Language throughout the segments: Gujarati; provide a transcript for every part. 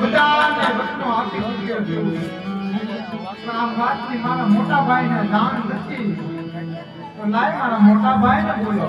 બધાને વચનો આપી મૂક્યો છું. પણ આ વાતની મારા મોટા ભાઈને જાણ બોલો.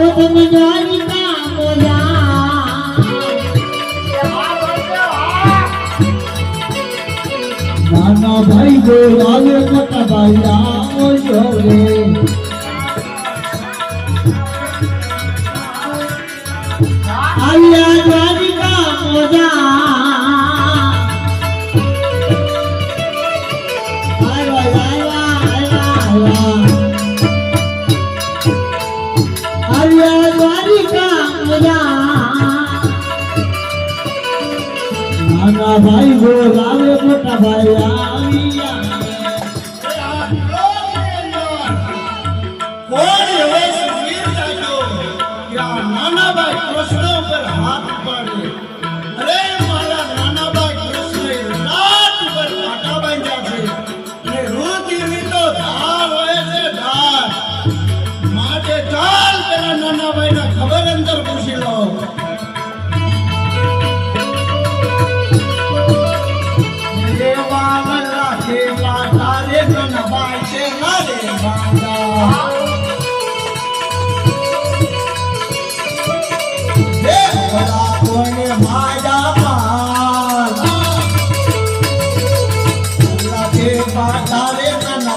આવો તમે દ્વારિકા મજા નાના ભાઈ બોલાવે મોટા ભાઈ આવજો રે આવ્યા દ્વારિકા રુધિરની તો ધાર હોય છે ધાર. માટે ચાલ પેલા નાનાભાઈને ખબર અંદર પૂછી લો.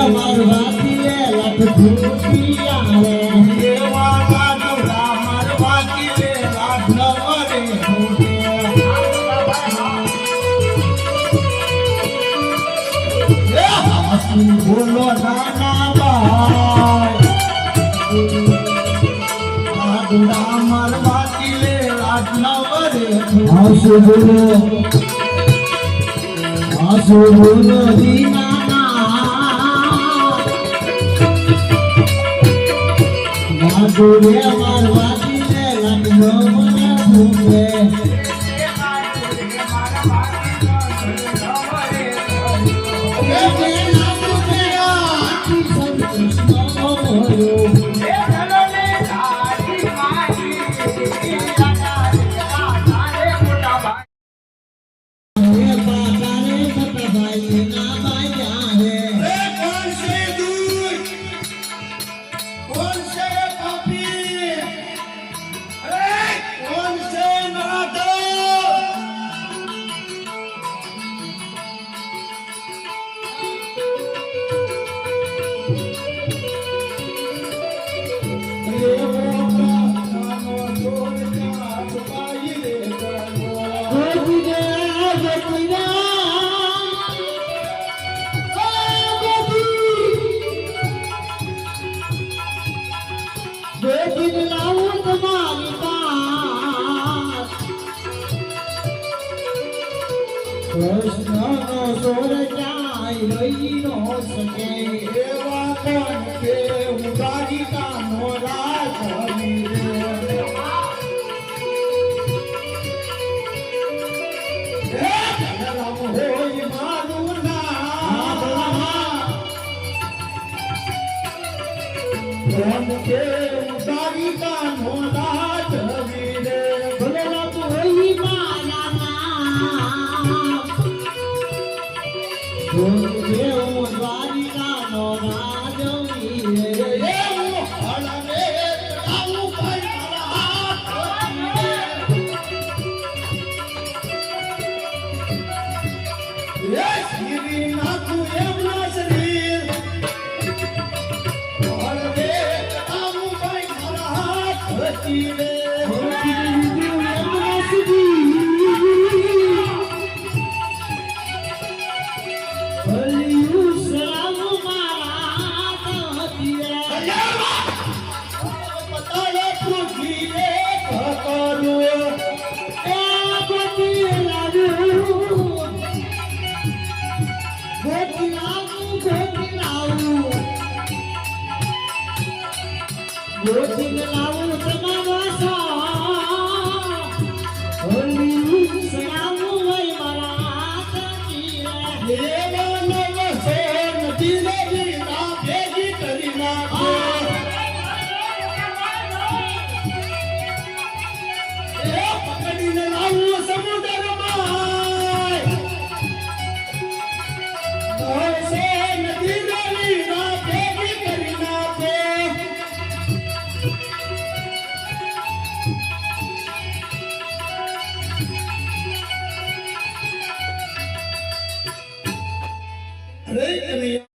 আমার ভাতিয়ে লাখ આસુ બોલો આસુ બોલો દીનાના લાડુ કૃષ્ણનો સોર ક્યાંય રહી ન શકે એવા પણ કે હું નો રાજ